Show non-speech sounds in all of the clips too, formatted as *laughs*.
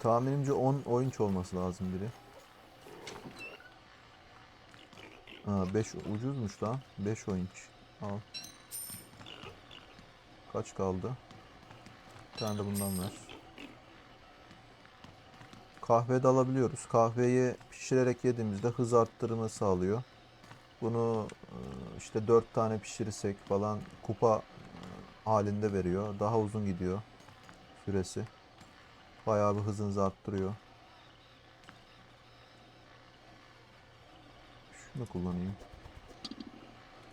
Tahminimce 10 oyunç olması lazım biri. Ha 5 ucuzmuş lan. 5 oyunç. Al. Kaç kaldı? Bir tane de bundan ver. Kahve de alabiliyoruz. Kahveyi pişirerek yediğimizde hız arttırımı sağlıyor. Bunu e, işte 4 tane pişirirsek falan kupa e, halinde veriyor. Daha uzun gidiyor süresi. Bayağı bir hızınızı arttırıyor. Şunu kullanayım.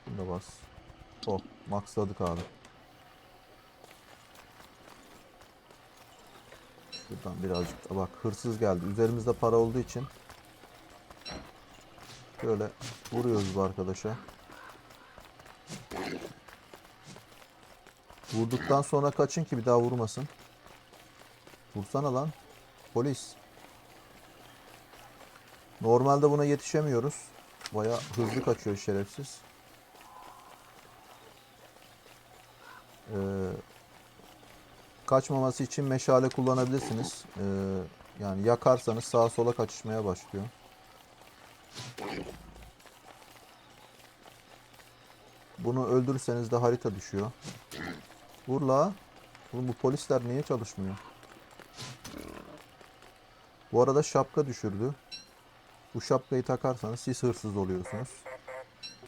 Bunu da bas. Oh, maxladık abi. Şuradan birazcık da bak hırsız geldi. Üzerimizde para olduğu için Şöyle vuruyoruz bu arkadaşa. Vurduktan sonra kaçın ki bir daha vurmasın. Vursana lan. Polis. Normalde buna yetişemiyoruz. Baya hızlı kaçıyor şerefsiz. Ee, kaçmaması için meşale kullanabilirsiniz. Ee, yani yakarsanız sağa sola kaçışmaya başlıyor. Bunu öldürürseniz de harita düşüyor. Vur la. Bu polisler niye çalışmıyor? Bu arada şapka düşürdü. Bu şapkayı takarsanız siz hırsız oluyorsunuz.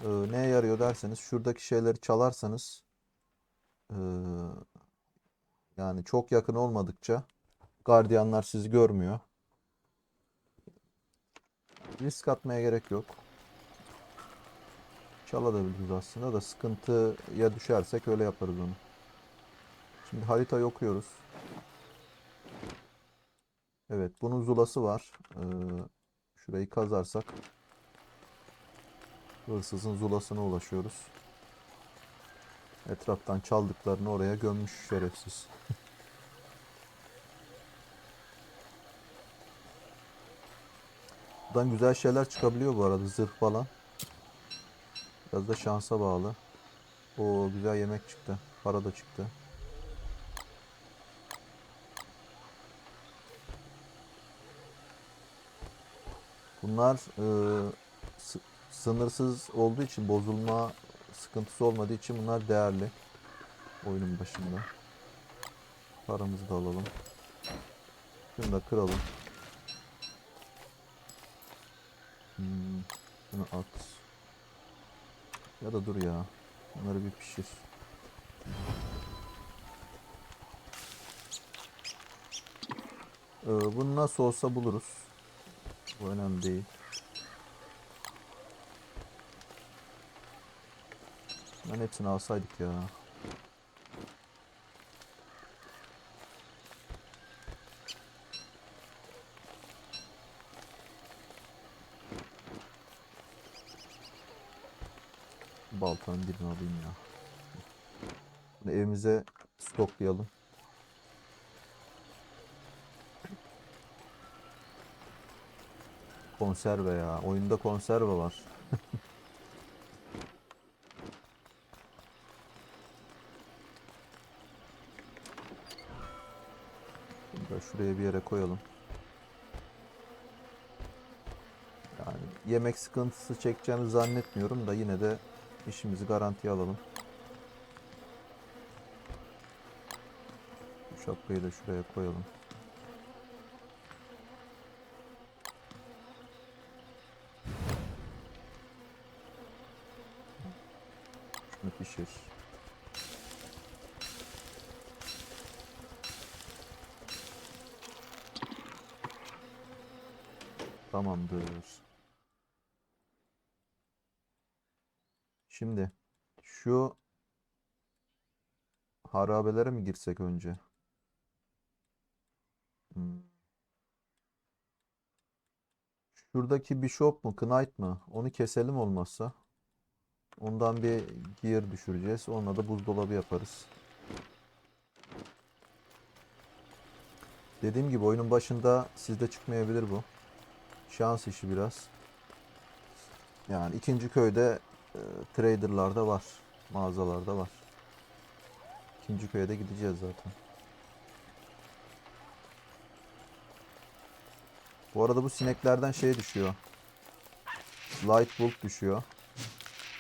Ee, neye yarıyor derseniz şuradaki şeyleri çalarsanız ee, yani çok yakın olmadıkça gardiyanlar sizi görmüyor. Risk atmaya gerek yok. Çalabiliriz aslında da sıkıntıya düşersek öyle yaparız onu. Şimdi haritayı okuyoruz. Evet bunun zulası var. Ee, şurayı kazarsak hırsızın zulasına ulaşıyoruz. Etraftan çaldıklarını oraya gömmüş şerefsiz. *laughs* Buradan güzel şeyler çıkabiliyor bu arada zırh falan. Biraz da şansa bağlı. O güzel yemek çıktı. Para da çıktı. Bunlar e, sı- sınırsız olduğu için bozulma sıkıntısı olmadığı için bunlar değerli. Oyunun başında. Paramızı da alalım. Şunu da kıralım. Hmm, şunu at. Ya da dur ya. Bunları bir pişir. Ee, bunu nasıl olsa buluruz. Bu önemli değil. Ben hepsini alsaydık ya. Baltanın birini alayım ya. Bunu evimize stoklayalım. Konserve ya. Oyunda konserve var. Bunu şuraya bir yere koyalım. Yani yemek sıkıntısı çekeceğimizi zannetmiyorum da yine de işimizi garantiye alalım. Bu şapkayı da şuraya koyalım. Şunu pişir. Tamamdır. Şimdi şu harabelere mi girsek önce? Hmm. Şuradaki bishop mu, knight mı? Onu keselim olmazsa. Ondan bir gear düşüreceğiz. Onunla da buzdolabı yaparız. Dediğim gibi oyunun başında sizde çıkmayabilir bu. Şans işi biraz. Yani ikinci köyde e, traderlarda var. Mağazalarda var. İkinci köye de gideceğiz zaten. Bu arada bu sineklerden şey düşüyor. Light bulb düşüyor.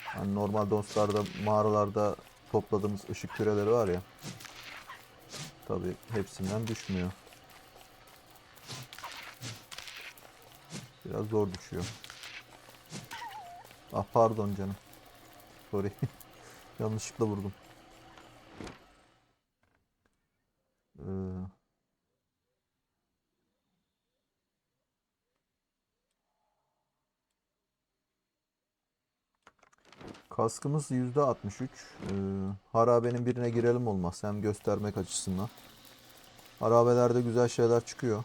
Hani normal dostlarda mağaralarda topladığımız ışık küreleri var ya. Tabi hepsinden düşmüyor. Biraz zor düşüyor. Ah pardon canım. Sorry. *laughs* Yanlışlıkla vurdum. Kaskımız %63. Ee, harabenin birine girelim olmaz. Hem göstermek açısından. Harabelerde güzel şeyler çıkıyor.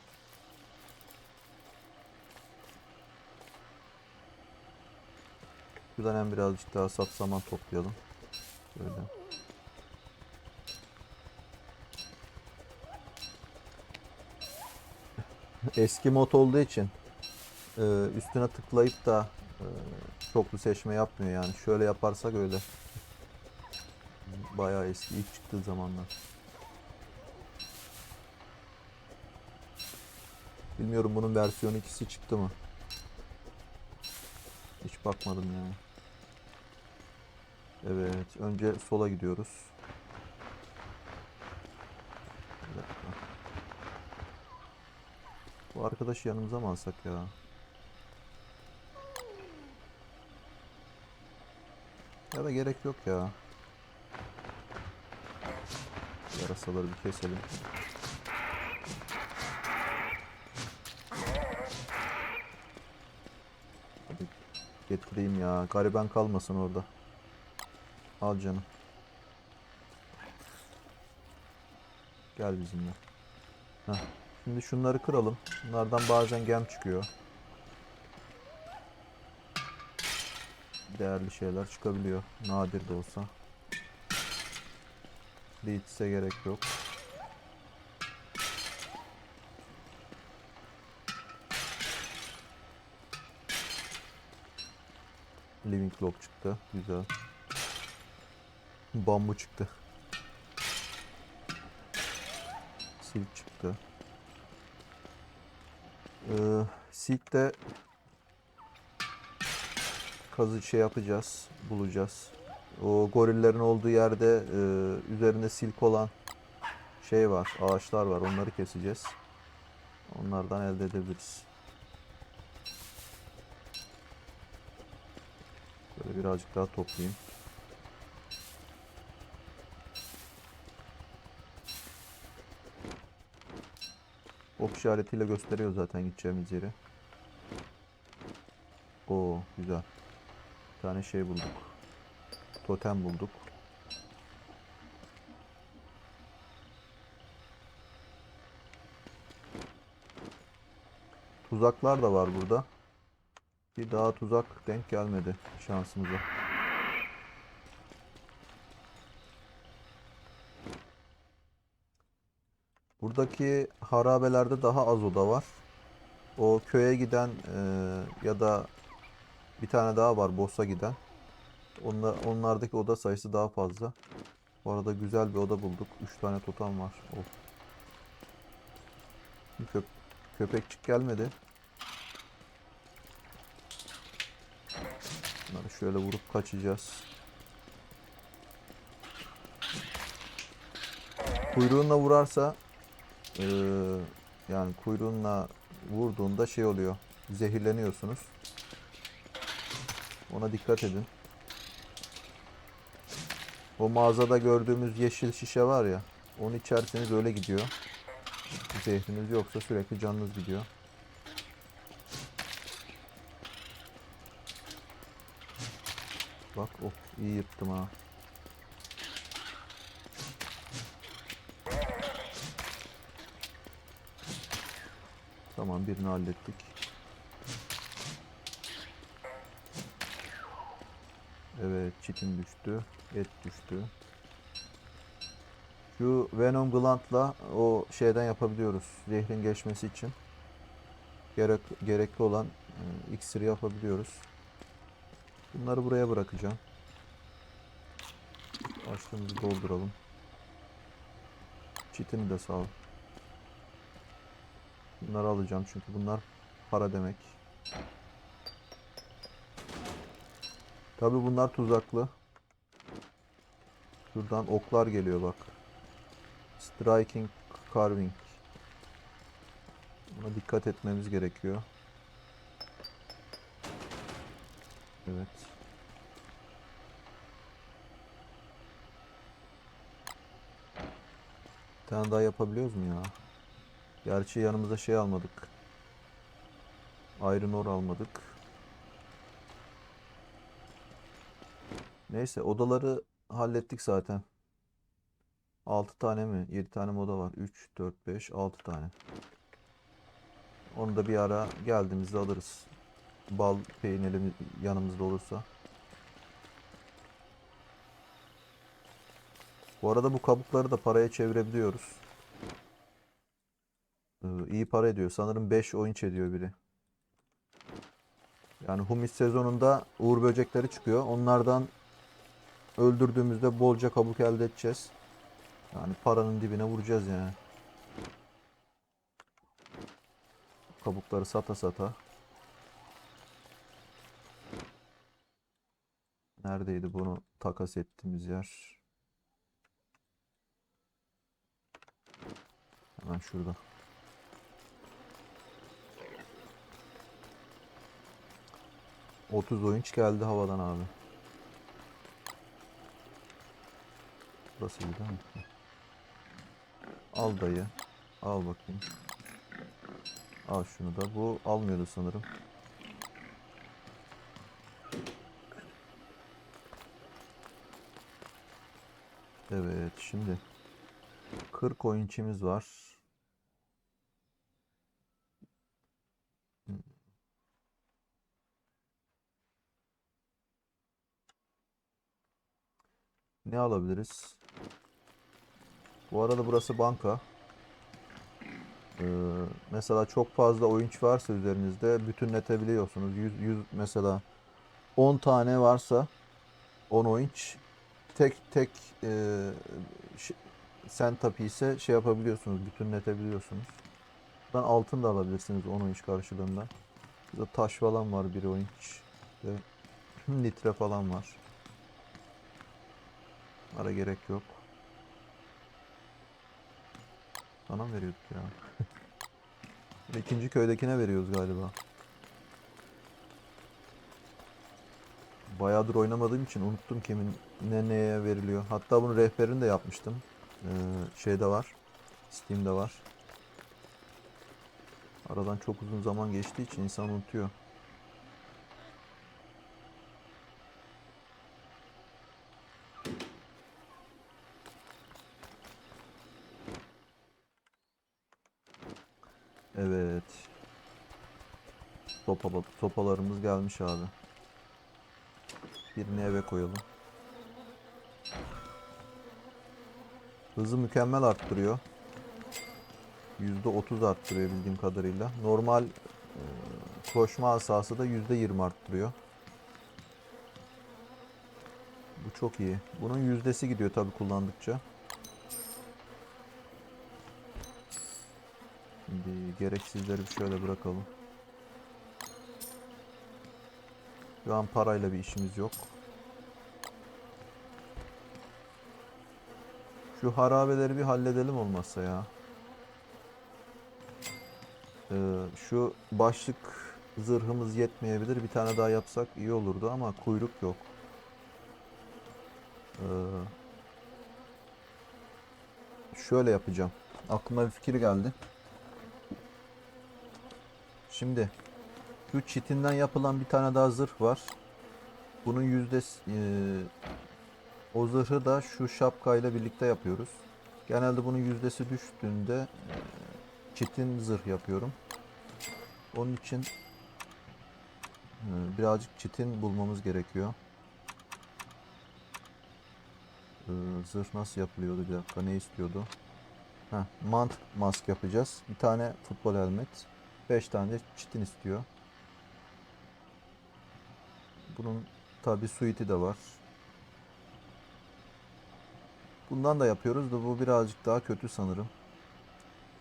Şuradan hem birazcık daha sap saman toplayalım. Böyle. Eski mod olduğu için e, üstüne tıklayıp da çoklu seçme yapmıyor yani. Şöyle yaparsak öyle. Bayağı eski ilk çıktığı zamanlar. Bilmiyorum bunun versiyon ikisi çıktı mı? Hiç bakmadım yani. Evet, önce sola gidiyoruz. Bu arkadaşı yanımıza mı alsak ya? Ya da gerek yok ya. Yarasaları bir keselim. Hadi getireyim ya. Gariban kalmasın orada. Al canım. Gel bizimle. Heh. Şimdi şunları kıralım. Bunlardan bazen gem çıkıyor. Değerli şeyler çıkabiliyor. Nadir de olsa. Leads'e gerek yok. Living log çıktı. Güzel. Bambu çıktı. Silk çıktı. Ee, Silk'te kazı şey yapacağız, bulacağız. O gorillerin olduğu yerde e, üzerinde silk olan şey var, ağaçlar var. Onları keseceğiz. Onlardan elde edebiliriz. Böyle birazcık daha toplayayım. Ok işaretiyle gösteriyor zaten gideceğimiz yeri. Oo güzel. Tane şey bulduk. Totem bulduk. Tuzaklar da var burada. Bir daha tuzak denk gelmedi şansımıza. Buradaki harabelerde daha az oda var. O köye giden eee, ya da bir tane daha var boss'a giden. Onlar, onlardaki oda sayısı daha fazla. Bu arada güzel bir oda bulduk. 3 tane totem var. Of. Bir Köp köpekçik gelmedi. Bunları şöyle vurup kaçacağız. Kuyruğunla vurarsa eee, yani kuyruğunla vurduğunda şey oluyor. Zehirleniyorsunuz. Ona dikkat edin. O mağazada gördüğümüz yeşil şişe var ya. Onu içerseniz öyle gidiyor. Zehriniz yoksa sürekli canınız gidiyor. Bak oh iyi yırttım ha. Tamam birini hallettik. Evet çitin düştü. Et düştü. Şu Venom Gland'la o şeyden yapabiliyoruz. Zehrin geçmesi için. Gerek, gerekli olan e, iksiri yapabiliyoruz. Bunları buraya bırakacağım. Açlığımızı dolduralım. Çitini de sağ ol. Bunları alacağım çünkü bunlar para demek. Tabi bunlar tuzaklı. Şuradan oklar geliyor bak. Striking, carving. Buna dikkat etmemiz gerekiyor. Evet. Bir tane daha yapabiliyoruz mu ya? Gerçi yanımıza şey almadık. Iron ore almadık. Neyse odaları hallettik zaten. 6 tane mi? 7 tane moda var. 3, 4, 5, 6 tane. Onu da bir ara geldiğimizde alırız. Bal peynirimiz yanımızda olursa. Bu arada bu kabukları da paraya çevirebiliyoruz. Ee, iyi para ediyor. Sanırım 5 oyunç ediyor biri. Yani humis sezonunda uğur böcekleri çıkıyor. Onlardan öldürdüğümüzde bolca kabuk elde edeceğiz. Yani paranın dibine vuracağız yani. Kabukları sata sata. Neredeydi bunu takas ettiğimiz yer? Hemen şurada. Otuz oyunç geldi havadan abi. Burası iyi değil mi? Al dayı. Al bakayım. Al şunu da. Bu almıyordu sanırım. Evet şimdi 40 oyunçimiz var. Ne alabiliriz? Bu arada burası banka. Ee, mesela çok fazla oyunç varsa üzerinizde bütünletebiliyorsunuz. 100, 100 mesela 10 tane varsa 10 oyunç tek tek e, Sentapi ise şey yapabiliyorsunuz, bütünletebiliyorsunuz. Buradan altın da alabilirsiniz 10 oyunç karşılığında. Burada taş falan var bir oyunç. Ve *clears throat* litre falan var. Ara gerek yok. Sana mı veriyorduk ya? *laughs* İkinci köydekine veriyoruz galiba. Bayağıdır oynamadığım için unuttum kimin ne neye veriliyor. Hatta bunun rehberini de yapmıştım. Ee, şeyde var. Steam'de var. Aradan çok uzun zaman geçtiği için insan unutuyor. Evet. Sopa, sopalarımız gelmiş abi. Birini eve koyalım. Hızı mükemmel arttırıyor. %30 arttırıyor bildiğim kadarıyla. Normal e, koşma asası da %20 arttırıyor. Bu çok iyi. Bunun yüzdesi gidiyor tabi kullandıkça. Şimdi gereksizleri şöyle bırakalım. Şu an parayla bir işimiz yok. Şu harabeleri bir halledelim olmazsa ya. Ee, şu başlık zırhımız yetmeyebilir. Bir tane daha yapsak iyi olurdu ama kuyruk yok. Ee, şöyle yapacağım. Aklıma bir fikir geldi. Şimdi şu çitinden yapılan bir tane daha zırh var. Bunun yüzdesi e, o zırhı da şu şapkayla birlikte yapıyoruz. Genelde bunun yüzdesi düştüğünde e, çitin zırh yapıyorum. Onun için e, birazcık çitin bulmamız gerekiyor. E, zırh nasıl yapılıyordu bir dakika ne istiyordu? Heh, mant mask yapacağız. Bir tane futbol helmet. 5 tane de çitin istiyor. Bunun tabi suiti de var. Bundan da yapıyoruz da bu birazcık daha kötü sanırım.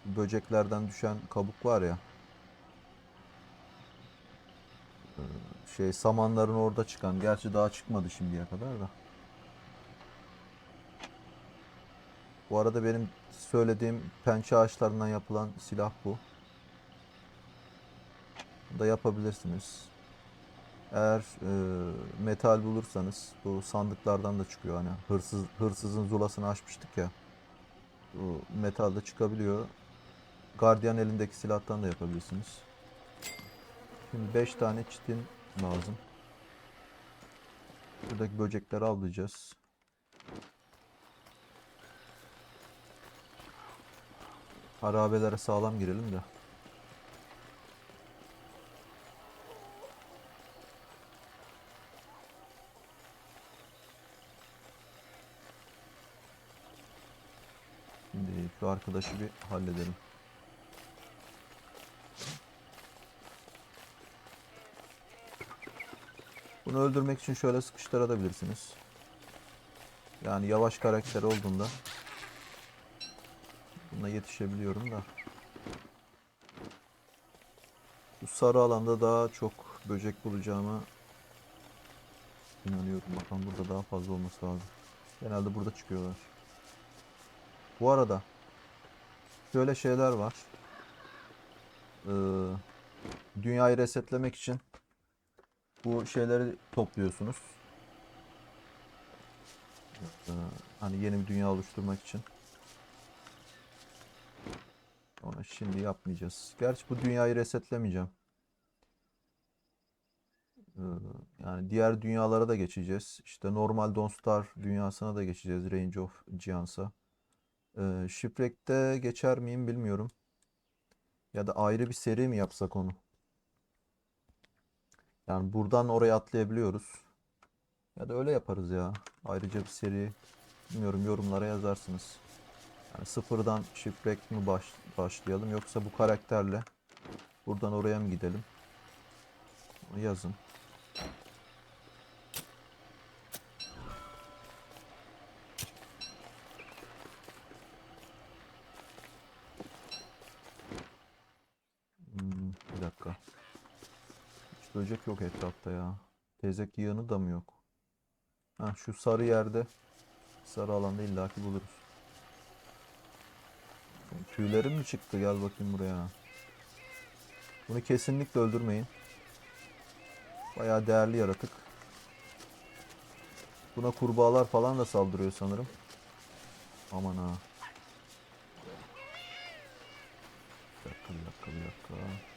Böceklerden düşen kabuk var ya. şey samanların orada çıkan. Gerçi daha çıkmadı şimdiye kadar da. Bu arada benim söylediğim pençe ağaçlarından yapılan silah bu. Da yapabilirsiniz. Eğer e, metal bulursanız bu sandıklardan da çıkıyor hani hırsız hırsızın zulasını açmıştık ya. Bu metal de çıkabiliyor. Guardian elindeki silahtan da yapabilirsiniz. Şimdi 5 tane çitin lazım. Buradaki böcekleri avlayacağız. Harabelere sağlam girelim de. Şimdi şu arkadaşı bir halledelim. Bunu öldürmek için şöyle sıkıştırabilirsiniz. Yani yavaş karakter olduğunda buna yetişebiliyorum da. Bu sarı alanda daha çok böcek bulacağıma inanıyorum. Bakalım burada daha fazla olması lazım. Genelde burada çıkıyorlar. Bu arada şöyle şeyler var. Ee, dünyayı resetlemek için bu şeyleri topluyorsunuz. Ee, hani yeni bir dünya oluşturmak için. Onu şimdi yapmayacağız. Gerçi bu dünyayı resetlemeyeceğim. Ee, yani diğer dünyalara da geçeceğiz. İşte normal Dawnstar dünyasına da geçeceğiz. Range of Giants'a. Ee, Shipwreck'te geçer miyim bilmiyorum. Ya da ayrı bir seri mi yapsak onu? Yani buradan oraya atlayabiliyoruz. Ya da öyle yaparız ya. Ayrıca bir seri. Bilmiyorum yorumlara yazarsınız. Yani sıfırdan Shipwreck mi baş, başlayalım yoksa bu karakterle buradan oraya mı gidelim? Onu yazın. Hmm, bir dakika. Hiç böcek yok etrafta ya. Tezek yığını da mı yok? Ha, şu sarı yerde sarı alanda illaki buluruz. Tüylerim mi çıktı? Gel bakayım buraya. Bunu kesinlikle öldürmeyin. Bayağı değerli yaratık. Buna kurbağalar falan da saldırıyor sanırım. Aman ha. Bir dakika, bir dakika, bir dakika.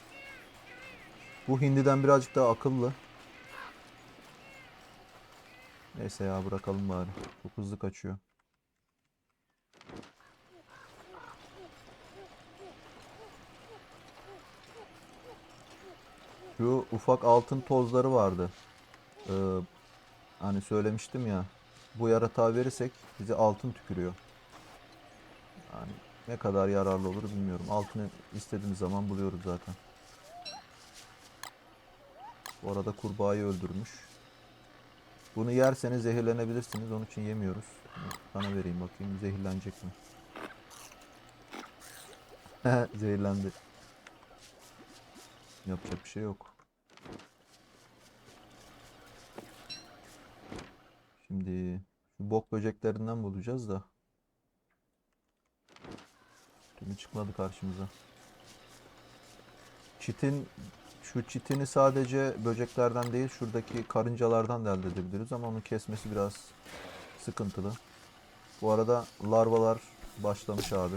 Bu hindiden birazcık daha akıllı. Neyse ya bırakalım bari. Çok hızlı kaçıyor. Şu ufak altın tozları vardı. Ee, hani söylemiştim ya. Bu yaratığa verirsek bize altın tükürüyor. Yani ne kadar yararlı olur bilmiyorum. Altını istediğimiz zaman buluyoruz zaten. Bu arada kurbağayı öldürmüş. Bunu yerseniz zehirlenebilirsiniz. Onun için yemiyoruz. Bana vereyim bakayım zehirlenecek mi? *laughs* Zehirlendi. Yapacak bir şey yok. Şimdi şu bok böceklerinden bulacağız da. Tümü çıkmadı karşımıza. Çitin şu çitini sadece böceklerden değil şuradaki karıncalardan da elde edebiliriz ama onu kesmesi biraz sıkıntılı. Bu arada larvalar başlamış abi.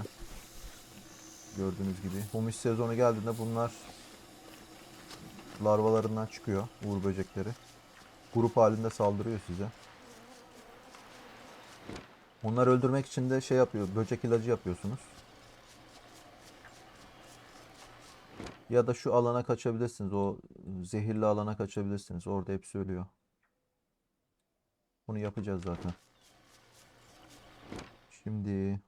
Gördüğünüz gibi. Humus sezonu geldiğinde bunlar larvalarından çıkıyor uğur böcekleri. Grup halinde saldırıyor size. Onları öldürmek için de şey yapıyor, böcek ilacı yapıyorsunuz. Ya da şu alana kaçabilirsiniz. O zehirli alana kaçabilirsiniz. Orada hepsi ölüyor. Bunu yapacağız zaten. Şimdi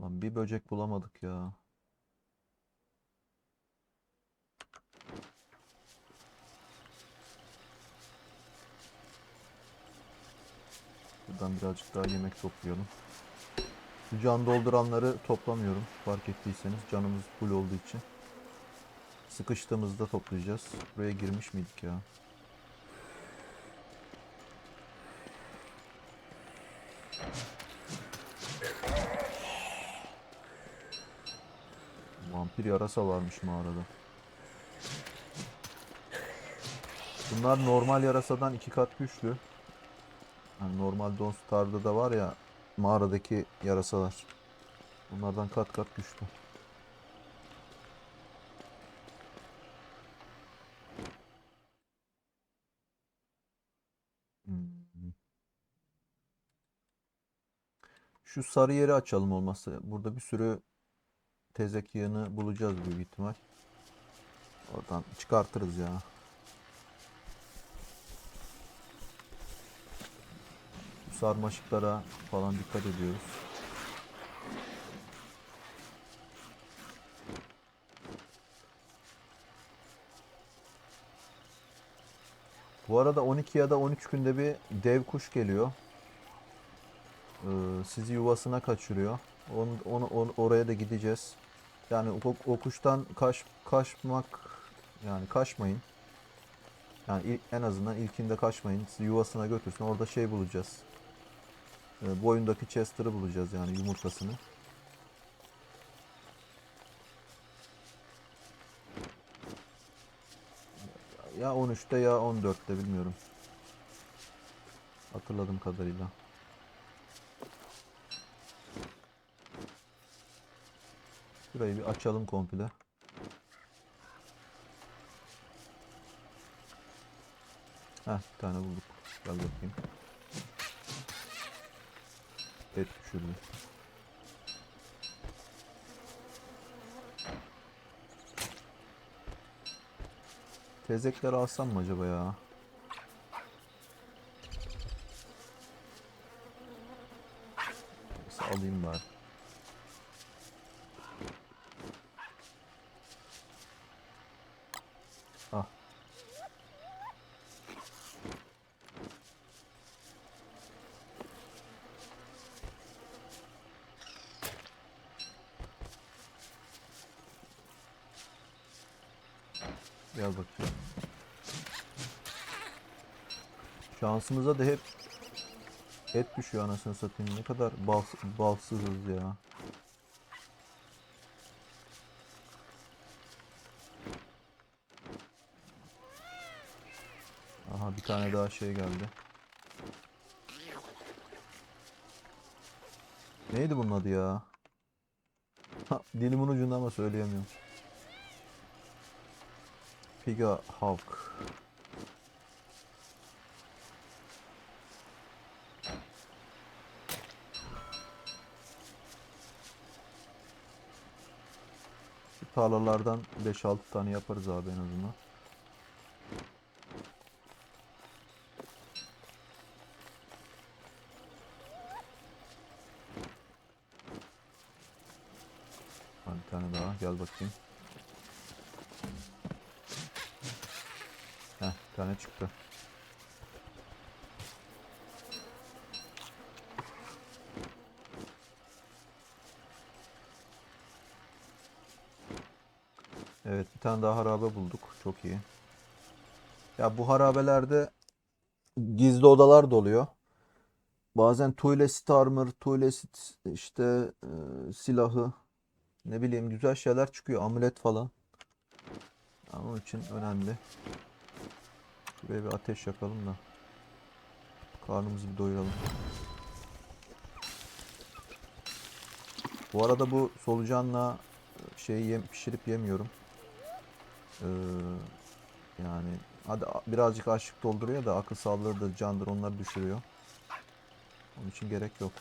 lan bir böcek bulamadık ya. Buradan birazcık daha yemek toplayalım. Şu can dolduranları toplamıyorum. Fark ettiyseniz canımız full olduğu için. Sıkıştığımızda toplayacağız. Buraya girmiş miydik ya? Vampir yarasa varmış mağarada. Bunlar normal yarasadan iki kat güçlü. Yani normal Don't da var ya mağaradaki yarasalar. Bunlardan kat kat güçlü. Şu sarı yeri açalım olmazsa. Burada bir sürü tezek yığını bulacağız büyük ihtimal. Oradan çıkartırız ya. Sarmaşıklara falan dikkat ediyoruz. Bu arada 12 ya da 13 günde bir dev kuş geliyor. Ee, sizi yuvasına kaçırıyor. Onu, onu, onu- oraya da gideceğiz. Yani o, o kaç kaçmak yani kaçmayın. Yani il- en azından ilkinde kaçmayın. Sizi yuvasına götürsün. Orada şey bulacağız. Ee, boyundaki Chester'ı bulacağız yani yumurtasını. Ya 13'te ya 14'te bilmiyorum. Hatırladığım kadarıyla. Şurayı bir açalım komple. Heh bir tane bulduk. Gel bakayım. Et düşürdü. Tezekleri alsam mı acaba ya? Neyse alayım bari. Ah. Gel bakayım. Şansımıza da hep et düşüyor anasını satayım. Ne kadar bal, balsızız ya. Aha bir tane daha şey geldi. Neydi bunun adı ya? Ha, dilimin ucunda ama söyleyemiyorum. Figa Hawk. Tarlalardan 5-6 tane yaparız abi en azından. Bir tane daha gel bakayım. Heh, tane çıktı. Evet, bir tane daha harabe bulduk. Çok iyi. Ya bu harabelerde gizli odalar da oluyor. Bazen Twilit armor, Twilit işte e, silahı, ne bileyim güzel şeyler çıkıyor. Amulet falan. Onun için önemli. Şuraya bir ateş yakalım da. Karnımızı bir doyuralım. Bu arada bu solucanla şeyi yem, pişirip yemiyorum. Ee, yani hadi birazcık açlık dolduruyor da akıl sağlığı da candır onları düşürüyor. Onun için gerek yok.